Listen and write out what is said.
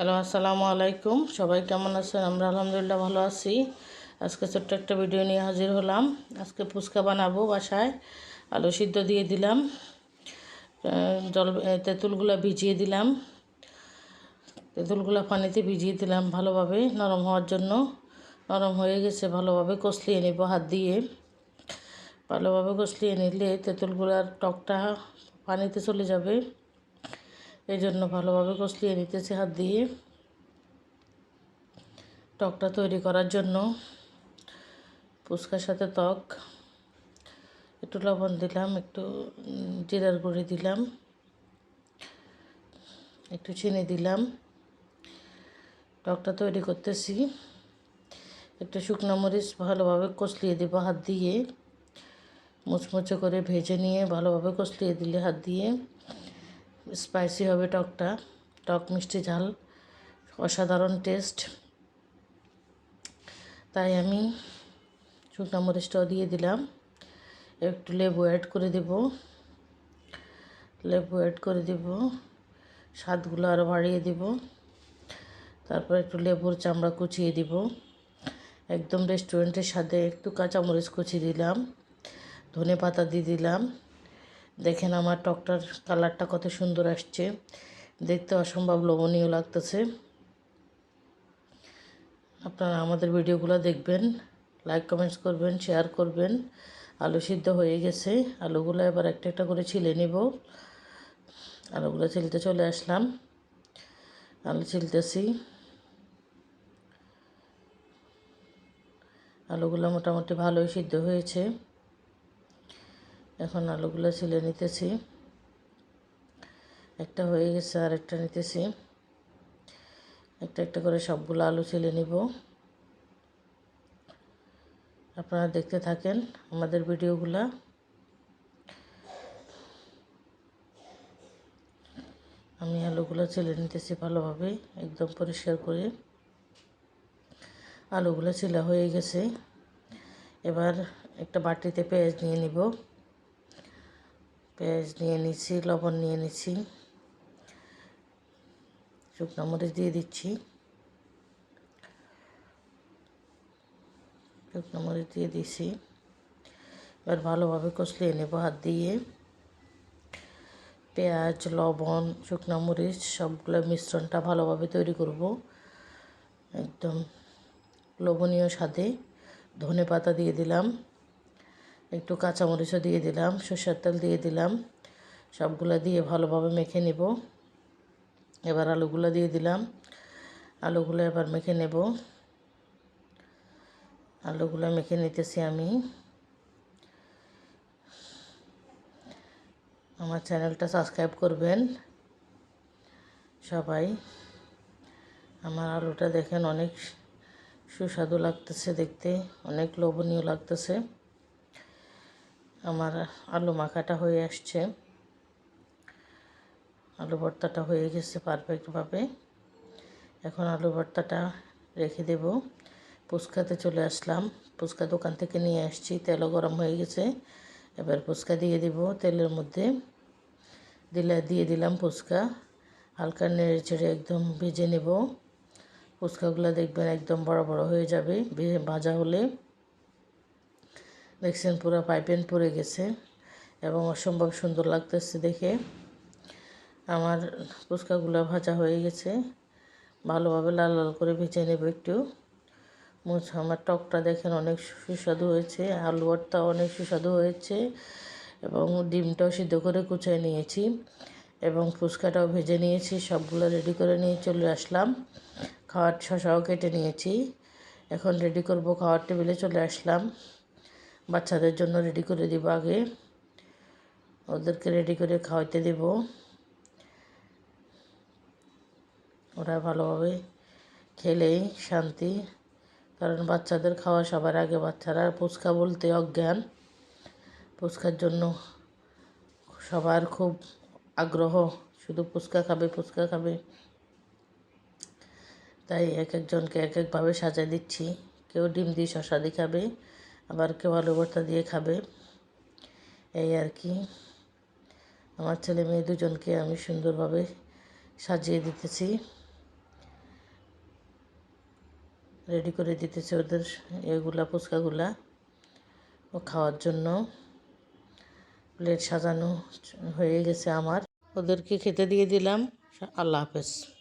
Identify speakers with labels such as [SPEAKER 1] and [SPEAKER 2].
[SPEAKER 1] Hello, আসসালামু আলাইকুম। সবাই কেমন আছেন? আমরা আলহামদুলিল্লাহ ভালো আছি। আজকে ছোট্ট একটা ভিডিও নিয়ে হাজির হলাম। আজকে ফুচকা বানাবো বাসায়। আলু সিদ্ধ দিয়ে দিলাম। জল তেঁতুলগুলো ভিজিয়ে দিলাম। তেঁতুলগুলো পানিতে ভিজিয়ে দিলাম ভালোভাবে, নরম হওয়ার জন্য। নরম হয়ে গেছে, ভালোভাবে কষলিয়ে নেব হাত দিয়ে। ভালোভাবে কষলিয়ে নিলে তেঁতুলগুলার টকটা পানিতে চলে যাবে। এই জন্য ভালোভাবে কষলিয়ে নিতেছি হাত দিয়ে। টকটা তৈরি করার জন্য ফুচকার সাথে টক, একটু লবণ দিলাম, একটু জিরার গুঁড়ি দিলাম, একটু চিনি দিলাম। টকটা তৈরি করতেছি। একটু শুকনো মরিচ ভালোভাবে কষলিয়ে দেবো হাত দিয়ে। মুচমুচে করে ভেজে নিয়ে ভালোভাবে কষলিয়ে দিলে হাত দিয়ে। স্পাইসি হবে টকটা। টক, মিষ্টি, ঝাল, অসাধারণ টেস্ট। তাই আমি শুকনো মরিচটাও দিয়ে দিলাম। একটু লেবু অ্যাড করে দেব। লেবু অ্যাড করে দেব। স্বাদগুলো আরও বাড়িয়ে দেব। তারপর একটু লেবুর চামড়া কুচিয়ে দিব। একদম রেস্টুরেন্টের সাথে একটু কাঁচামরিচ কুচি দিলাম। ধনে পাতা দিয়ে দিলাম। দেখেন আমার টকটার কালারটা কত সুন্দর আসছে। দেখতে অসম্ভব লোভনীয় লাগতেছে। আপনারা আমাদের ভিডিওগুলো দেখবেন লাইক কমেন্টস করবেন শেয়ার করবেন। আলু সিদ্ধ হয়ে গেছে। আলুগুলো এবার একটা একটা করে ছিলে নিব। আলুগুলো ছিলতে চলে আসলাম। আলু ছিলতেছি। আলুগুলো মোটামুটি ভালোই সিদ্ধ হয়েছে। এখন আলুগুলো ছিলে নিতেছি। একটা হয়ে গেছে আর একটা নিতেছি। একটা একটা করে সবগুলো আলু ছিলে নিব। আপনারা দেখতে থাকেন আমাদের ভিডিওগুলা। আমি আলুগুলো ছিলে নিতেছি ভালোভাবে, একদম পরিষ্কার করে। আলুগুলো ছিলা হয়ে গেছে। এবার একটা বাটিতে পেঁয়াজ নিয়ে নিব। পেঁয়াজ নিয়ে নিচ্ছি, লবণ নিয়ে নিচ্ছি। শুকনো মরিচ দিয়ে দিচ্ছি। শুকনো মরিচ দিয়ে দিছি এবার ভালোভাবে কষলিয়ে নেব হাত দিয়ে। পেঁয়াজ, লবণ, শুকনো মরিচ, সবগুলো মিশ্রণটা ভালোভাবে তৈরি করব। একদম লোভনীয় স্বাদে ধনে পাতা দিয়ে দিলাম। একটু কাঁচামরিচও দিয়ে দিলাম, সর্ষের তেল দিয়ে দিলাম, সবগুলো দিয়ে ভালোভাবে মেখে নেব। এবার আলুগুলো দিয়ে দিলাম, আলুগুলো এবার মেখে নেব। আলুগুলো মেখে নিতেছি আমি। আমার চ্যানেলটা সাবস্ক্রাইব করবেন সবাই। আমার আলুটা দেখেন অনেক সুস্বাদু লাগতেছে দেখতে, অনেক লোভনীয় লাগতেছে। আমার আলু মাখাটা হয়ে আসছে। আলু ভর্তাটা হয়ে গেছে পারফেক্টভাবে এখন আলু ভর্তাটা রেখে দেব। ফুচকাতে চলে আসলাম। ফুচকা দোকান থেকে নিয়ে আসছি। তেলও গরম হয়ে গেছে। এবার ফুচকা দিয়ে দেব তেলের মধ্যে। দিলে দিয়ে দিলাম ফুচকা হালকা নেড়ে চেড়ে একদম ভেজে নেব। ফুচকাগুলো দেখবেন একদম বড় বড় হয়ে যাবে। ভাজা হলে। দেখছেন পুরো পাইপেন পড়ে গেছে এবং অসম্ভব সুন্দর লাগতেছে দেখে। আমার ফুচকাগুলো ভাজা হয়ে গেছে। ভালোভাবে লাল লাল করে ভেজে নেব একটু। মুছ, আমার টকটা দেখেন অনেক সুস্বাদু হয়েছে, আলু ভর্তা অনেক সুস্বাদু হয়েছে এবং ডিমটাও সিদ্ধ করে কুচাই নিয়েছি এবং ফুচকাটাও ভেজে নিয়েছি, সবগুলো রেডি করে নিয়ে চলে আসলাম। খাওয়ার শশাও কেটে নিয়েছি। এখন রেডি করব, খাওয়ার টেবিলে চলে আসলাম। বাচ্চাদের জন্য রেডি করে দিব আগে। ওদেরকে রেডি করে খাওয়াইতে দেব। ওরা ভালোভাবে খেলেই শান্তি। কারণ বাচ্চাদের খাওয়া সবার আগে। বাচ্চারা ফুচকা বলতে অজ্ঞান। ফুচকার জন্য সবার খুব আগ্রহ। শুধু ফুচকা খাবে ফুচকা খাবে। তাই এক একজনকে এক একভাবে সাজিয়ে দিচ্ছি। কেউ ডিম দিয়ে শশা খাবে আবার কেউ আলু ভর্তা দিয়ে খাবে। এই আর কি। আমার ছেলে মেয়ে দুজনকে আমি সুন্দরভাবে সাজিয়ে দিতেছি। রেডি করে দিতেছি ওদের এগুলা, ফুচকাগুলা ও খাওয়ার জন্য। প্লেট সাজানো হয়ে গেছে আমার। ওদেরকে খেতে দিয়ে দিলাম। আল্লাহ হাফেজ।